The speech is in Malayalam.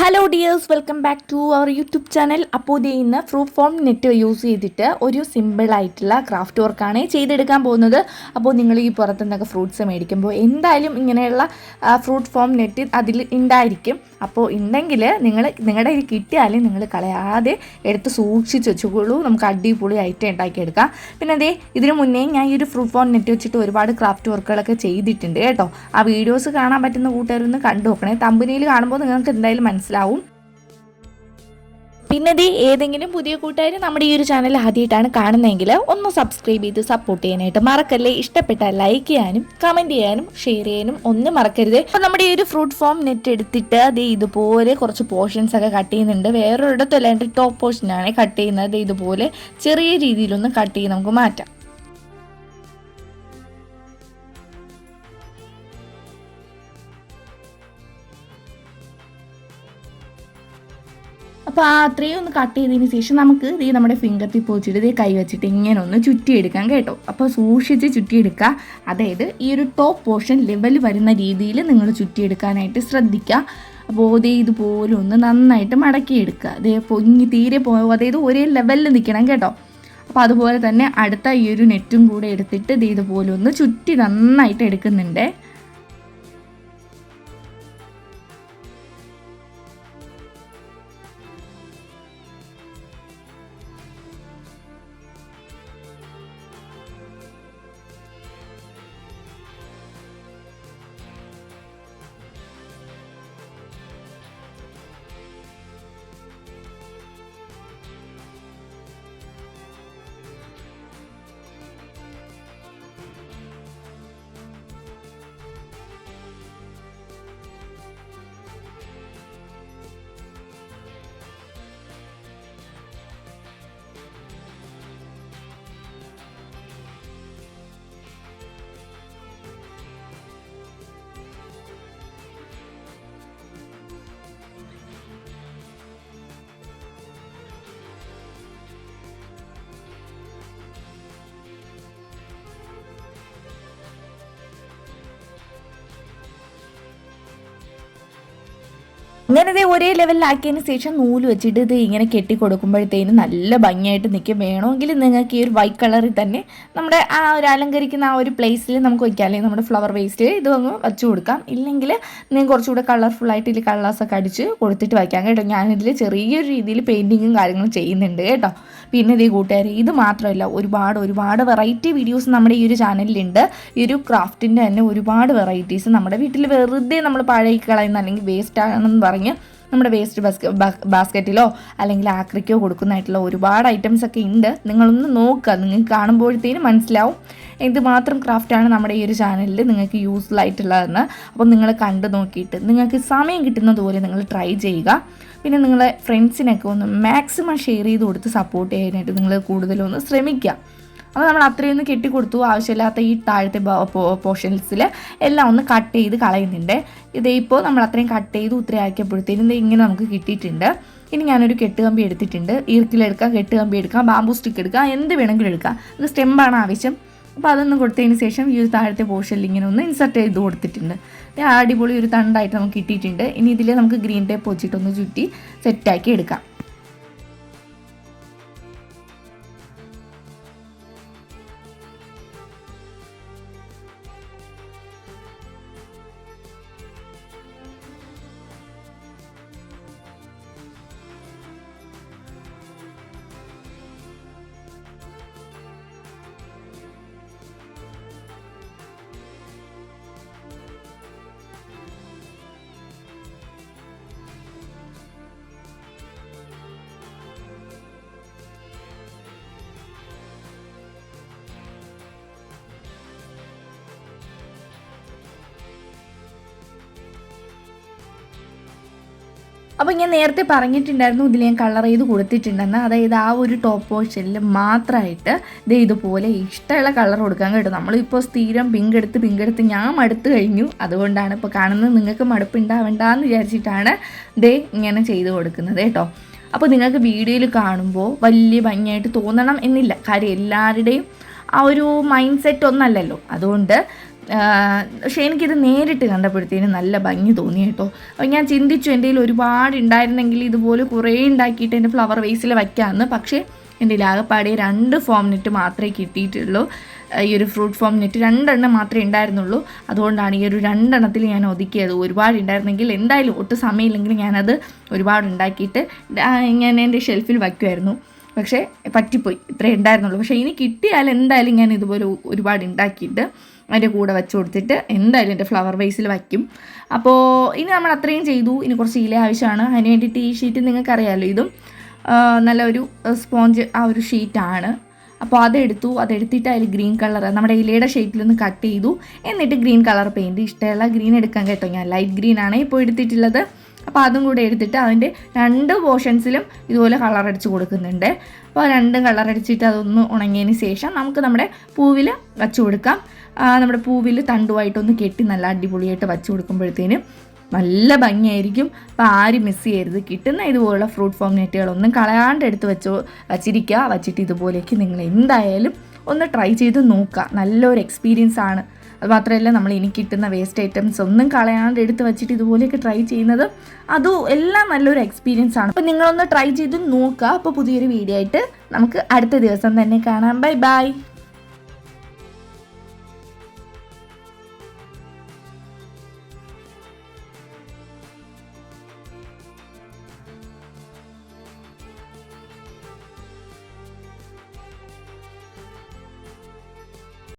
Hello dears welcome back to our YouTube channel അപ്പോൾ ഇത് ഇന്ന് ഫ്രൂട്ട് ഫോം നെറ്റ് യൂസ് ചെയ്തിട്ട് ഒരു സിമ്പിളായിട്ടുള്ള ക്രാഫ്റ്റ് വർക്കാണ് ചെയ്തെടുക്കാൻ പോകുന്നത്. അപ്പോൾ നിങ്ങൾ ഈ പുറത്തു നിന്നൊക്കെ ഫ്രൂട്ട്സ് മേടിക്കുമ്പോൾ എന്തായാലും ഇങ്ങനെയുള്ള ഫ്രൂട്ട് ഫോം നെറ്റ് അതിൽ ഉണ്ടായിരിക്കും. അപ്പോൾ ഉണ്ടെങ്കിൽ നിങ്ങൾ നിങ്ങളുടെ ഇത് കിട്ടിയാലും നിങ്ങൾ കളയാതെ എടുത്ത് സൂക്ഷിച്ച് വെച്ചോളൂ. നമുക്ക് അടിപൊളി ഐറ്റം ഉണ്ടാക്കിയെടുക്കാം. പിന്നെ അതേ ഇതിനു മുന്നേ ഞാൻ ഈ ഒരു ഫ്രൂട്ട് ഫോം നെറ്റ് വെച്ചിട്ട് ഒരുപാട് ക്രാഫ്റ്റ് വർക്കുകളൊക്കെ ചെയ്തിട്ടുണ്ട് കേട്ടോ. ആ വീഡിയോസ് കാണാൻ പറ്റുന്ന കൂട്ടുകാരൊന്ന് കണ്ടു നോക്കണേ. തമ്പനിയിൽ കാണുമ്പോൾ നിങ്ങൾക്ക് എന്തായാലും മനസ്സിലാവും. പിന്നെ ദേ ഏതെങ്കിലും പുതിയ കൂട്ടുകാർ നമ്മുടെ ഈ ഒരു ചാനൽ ആദ്യമായിട്ടാണ് കാണുന്നതെങ്കിൽ ഒന്ന് സബ്സ്ക്രൈബ് ചെയ്ത് സപ്പോർട്ട് ചെയ്യാനായിട്ട് മറക്കല്ലേ. ഇഷ്ടപ്പെട്ട ലൈക്ക് ചെയ്യാനും കമന്റ് ചെയ്യാനും ഷെയർ ചെയ്യാനും ഒന്നും മറക്കരുത്. അപ്പോൾ നമ്മുടെ ഈ ഒരു ഫ്രൂട്ട് ഫോം നെറ്റ് എടുത്തിട്ട് അത് ഇതുപോലെ കുറച്ച് പോർഷൻസ് ഒക്കെ കട്ട് ചെയ്യുന്നുണ്ട്. വേറൊരിടത്തും അല്ലാണ്ട് ടോപ്പ് പോർഷനാണ് കട്ട് ചെയ്യുന്നത്. ഇതുപോലെ ചെറിയ രീതിയിലൊന്ന് കട്ട് ചെയ്ത് നമുക്ക് മാറ്റാം. അപ്പോൾ ആ അത്രയും ഒന്ന് കട്ട് ചെയ്തതിന് ശേഷം നമുക്ക് ഇത് നമ്മുടെ ഫിംഗർ ടിപ്പ് വെച്ചിട്ട് ഇത് കൈ വെച്ചിട്ട് ഇങ്ങനെ ഒന്ന് ചുറ്റിയെടുക്കാം കേട്ടോ. അപ്പോൾ സൂക്ഷിച്ച് ചുറ്റിയെടുക്കുക. അതായത് ഈ ഒരു ടോപ്പ് പോർഷൻ ലെവൽ വരുന്ന രീതിയിൽ നിങ്ങൾ ചുറ്റിയെടുക്കാനായിട്ട് ശ്രദ്ധിക്കുക. അപ്പോൾ ദേ ഇതുപോലെ ഒന്ന് നന്നായിട്ട് മടക്കിയെടുക്കുക. അതേ പൊങ്ങി തീരെ പോകും അതായത് ഒരേ ലെവലിൽ നിൽക്കണം കേട്ടോ. അപ്പോൾ അതുപോലെ തന്നെ അടുത്ത ഈ ഒരു നെറ്റും കൂടെ എടുത്തിട്ട് ഇത് ഇതുപോലെ ഒന്ന് ചുറ്റി നന്നായിട്ട് എടുക്കുന്നുണ്ട്. അങ്ങനെ ഇതേ ഒരേ ലെവലിലാക്കിയതിന് ശേഷം നൂൽ വെച്ചിട്ട് ഇത് ഇങ്ങനെ കെട്ടി കൊടുക്കുമ്പോഴത്തേനും നല്ല ഭംഗിയായിട്ട് നിൽക്കും വേണമെങ്കിൽ നിങ്ങൾക്ക് ഈ ഒരു വൈറ്റ് കളറിൽ തന്നെ നമ്മുടെ ആ ഒരു അലങ്കരിക്കുന്ന ആ ഒരു പ്ലേസിൽ നമുക്ക് വയ്ക്കാം അല്ലെങ്കിൽ നമ്മുടെ ഫ്ലവർ വേസ്റ്റ് ഇത് വെച്ചു കൊടുക്കാം. ഇല്ലെങ്കിൽ നിങ്ങൾക്ക് കുറച്ചുകൂടെ കളർഫുൾ ആയിട്ട് ഇതിൽ കളേഴ്സൊക്കെ അടിച്ച് കൊടുത്തിട്ട് വയ്ക്കാം കേട്ടോ. ഞാനിതിൽ ചെറിയൊരു രീതിയിൽ പെയിന്റിങ്ങും കാര്യങ്ങളും ചെയ്യുന്നുണ്ട് കേട്ടോ. പിന്നെ ഇതേ കൂട്ടുകാർ ഇത് മാത്രമല്ല ഒരുപാട് ഒരുപാട് വെറൈറ്റി വീഡിയോസ് നമ്മുടെ ഈ ഒരു ചാനലിലുണ്ട് ഈ ഒരു ക്രാഫ്റ്റിന്റെ തന്നെ ഒരുപാട് വെറൈറ്റീസ് നമ്മുടെ വീട്ടിൽ വെറുതെ നമ്മൾ പഴകി കളയുന്ന അല്ലെങ്കിൽ വേസ്റ്റ് ആണെന്ന് പറഞ്ഞ് നമ്മുടെ വേസ്റ്റ് ബാസ്ക ബാസ്ക്കറ്റിലോ അല്ലെങ്കിൽ ആക്രിക്കോ കൊടുക്കുന്നതായിട്ടുള്ള ഒരുപാട് ഐറ്റംസ് ഒക്കെ ഉണ്ട്. നിങ്ങളൊന്ന് നോക്കുക. നിങ്ങൾക്ക് കാണുമ്പോഴത്തേനും മനസ്സിലാവും. എന്തുമാത്രം ക്രാഫ്റ്റാണ് നമ്മുടെ ഈ ഒരു ചാനലിൽ നിങ്ങൾക്ക് യൂസ്ഫുൾ ആയിട്ടുള്ളതെന്ന്. അപ്പോൾ നിങ്ങൾ കണ്ടു നോക്കിയിട്ട് നിങ്ങൾക്ക് സമയം കിട്ടുന്നത് പോലെ നിങ്ങൾ ട്രൈ ചെയ്യുക. പിന്നെ നിങ്ങളെ ഫ്രണ്ട്സിനൊക്കെ ഒന്ന് മാക്സിമം ഷെയർ ചെയ്ത് കൊടുത്ത് സപ്പോർട്ട് ചെയ്യാനായിട്ട് നിങ്ങൾ കൂടുതലൊന്ന് ശ്രമിക്കുക. അപ്പോൾ നമ്മൾ അത്രയും ഒന്ന് കെട്ടിക്കൊടുത്തു. ആവശ്യമില്ലാത്ത ഈ താഴത്തെ പോർഷൻസിൽ എല്ലാം ഒന്ന് കട്ട് ചെയ്ത് കളയുന്നുണ്ട്. ഇതേ ഇപ്പോൾ നമ്മൾ അത്രയും കട്ട് ചെയ്ത് ഉത്തരയാക്കിയപ്പോഴത്തേനും ഇങ്ങനെ നമുക്ക് കിട്ടിയിട്ടുണ്ട്. ഇനി ഞാനൊരു കെട്ടുകമ്പി എടുത്തിട്ടുണ്ട്. ഈർക്കിലെടുക്കാം കെട്ടുകമ്പി എടുക്കാം ബാമ്പു സ്റ്റിക്ക് എടുക്കാം എന്ത് വേണമെങ്കിലും എടുക്കാം. ഇത് സ്റ്റെമ്പാണ് ആവശ്യം. അപ്പോൾ അതൊന്ന് കൊടുത്തതിന് ശേഷം ഈ ഒരു താഴത്തെ പോർഷനിൽ ഇങ്ങനെ ഒന്ന് ഇൻസർട്ട് ചെയ്ത് കൊടുത്തിട്ടുണ്ട്. അടിപൊളി ഒരു തണ്ടായിട്ട് നമുക്ക് കിട്ടിയിട്ടുണ്ട്. ഇനി ഇതിൽ നമുക്ക് ഗ്രീൻ ടേപ്പ് വെച്ചിട്ടൊന്ന് ചുറ്റി സെറ്റാക്കി എടുക്കാം. അപ്പോൾ ഞാൻ നേരത്തെ പറഞ്ഞിട്ടുണ്ടായിരുന്നു ഇതിൽ ഞാൻ കളർ ചെയ്ത് കൊടുത്തിട്ടുണ്ടെന്ന്. അതായത് ആ ഒരു ടോപ്പ് പോർഷനിൽ മാത്രമായിട്ട് ഇത് ഇതുപോലെ ഇഷ്ടമുള്ള കളർ കൊടുക്കാൻ കേട്ടോ. നമ്മളിപ്പോൾ സ്ഥിരം പിങ്ക് എടുത്ത് പിങ്ക് എടുത്ത് ഞാൻ മടുത്ത് കഴിഞ്ഞു. അതുകൊണ്ടാണ് ഇപ്പോൾ കാണുന്നത് നിങ്ങൾക്ക് മടുപ്പ് ഉണ്ടാവേണ്ടെന്ന് വിചാരിച്ചിട്ടാണ് ദേ ഇങ്ങനെ ചെയ്ത് കൊടുക്കുന്നത് കേട്ടോ. അപ്പോൾ നിങ്ങൾക്ക് വീഡിയോയിൽ കാണുമ്പോൾ വലിയ ഭംഗിയായിട്ട് തോന്നണം എന്നില്ല. കാര്യം എല്ലാവരുടെയും ആ ഒരു മൈൻഡ് സെറ്റ് ഒന്നല്ലല്ലോ. അതുകൊണ്ട് പക്ഷേ എനിക്കിത് നേരിട്ട് കണ്ടപ്പോഴത്തേനും നല്ല ഭംഗി തോന്നി കേട്ടോ. അപ്പോൾ ഞാൻ ചിന്തിച്ചു എന്റെ കയ്യിൽ ഒരുപാട് ഉണ്ടായിരുന്നെങ്കിൽ ഇതുപോലെ കുറേ ഉണ്ടാക്കിയിട്ട് എന്റെ ഫ്ലവർ വേസിൽ വയ്ക്കാമെന്ന് പക്ഷേ എന്റെ ലാകപ്പാടി രണ്ട് ഫോം നെറ്റ് മാത്രമേ കിട്ടിയിട്ടുള്ളൂ. ഈ ഒരു ഫ്രൂട്ട് ഫോം നെറ്റ് രണ്ടെണ്ണം മാത്രമേ ഉണ്ടായിരുന്നുള്ളൂ. അതുകൊണ്ടാണ് ഈ ഒരു രണ്ടെണ്ണത്തിൽ ഞാൻ ഒതുക്കിയത്. ഒരുപാട് ഉണ്ടായിരുന്നെങ്കിൽ എന്തായാലും ഒട്ടും സമയമില്ലെങ്കിൽ ഞാനത് ഒരുപാട് ഉണ്ടാക്കിയിട്ട് ഞാൻ എന്റെ ഷെൽഫിൽ വയ്ക്കുമായിരുന്നു പക്ഷേ പറ്റിപ്പോയി. ഇത്രേ ഉണ്ടായിരുന്നുള്ളൂ. പക്ഷേ ഇനി കിട്ടിയാൽ എന്തായാലും ഞാൻ ഇതുപോലെ ഒരുപാട് ഉണ്ടാക്കിയിട്ട് അതിന്റെ കൂടെ വെച്ച് കൊടുത്തിട്ട് എന്തായാലും എന്റെ ഫ്ലവർ വൈസിൽ വയ്ക്കും. അപ്പോൾ ഇനി നമ്മൾ അത്രയും ചെയ്തു. ഇനി കുറച്ച് ഇല ആവശ്യമാണ്. അതിന് വേണ്ടിയിട്ട് ഈ ഷീറ്റ് നിങ്ങൾക്കറിയാമല്ലോ ഇതും. നല്ലൊരു സ്പോഞ്ച് ആ ഒരു ഷീറ്റാണ് അപ്പോൾ അതെടുത്തു. അതെടുത്തിട്ട് അതിൽ ഗ്രീൻ കളർ നമ്മുടെ ഇലയുടെ ഷേപ്പിലൊന്ന് കട്ട് ചെയ്തു. എന്നിട്ട് ഗ്രീൻ കളർ പെയിന്റ് ഇഷ്ടമുള്ള ഗ്രീൻ എടുക്കാൻ കേട്ടോ. ഞാൻ ലൈറ്റ് ഗ്രീൻ ആണ് ഇപ്പോൾ എടുത്തിട്ടുള്ളത്. അപ്പോൾ അതും കൂടെ എടുത്തിട്ട് അതിന്റെ രണ്ട് പോർഷൻസിലും ഇതുപോലെ കളർ അടിച്ച് കൊടുക്കുന്നുണ്ട്. അപ്പോൾ രണ്ടും കളർ അടിച്ചിട്ട് അതൊന്ന് ഉണങ്ങിയതിന് ശേഷം നമുക്ക് നമ്മുടെ പൂവിൽ വച്ച് കൊടുക്കാം. നമ്മുടെ പൂവിൽ തണ്ടുമായിട്ടൊന്ന് കെട്ടി നല്ല അടിപൊളിയായിട്ട് വച്ച് കൊടുക്കുമ്പോഴത്തേനും നല്ല ഭംഗിയായിരിക്കും. അപ്പോൾ ആരും മിസ് ചെയ്യരുത്. കിട്ടുന്ന ഇതുപോലുള്ള ഫ്രൂട്ട് ഫോം നെറ്റുകളൊന്നും കളയാണ്ട് എടുത്ത് വെച്ചോ വച്ചിരിക്കുക. വച്ചിട്ട് ഇതുപോലേക്ക് നിങ്ങൾ എന്തായാലും ഒന്ന് ട്രൈ ചെയ്ത് നോക്കുക. നല്ലൊരു എക്സ്പീരിയൻസ് ആണ്. അത് മാത്രമല്ല നമ്മൾ ഇനി കിട്ടുന്ന വേസ്റ്റ് ഐറ്റംസ് ഒന്നും കളയാണ്ട് എടുത്ത് വെച്ചിട്ട് ഇതുപോലെയൊക്കെ ട്രൈ ചെയ്യുന്നത് അതും എല്ലാം നല്ലൊരു എക്സ്പീരിയൻസ് ആണ്. അപ്പോൾ നിങ്ങളൊന്ന് ട്രൈ ചെയ്ത് നോക്കുക. അപ്പോൾ പുതിയൊരു വീഡിയോ ആയിട്ട് നമുക്ക് അടുത്ത ദിവസം തന്നെ കാണാം. Bye bye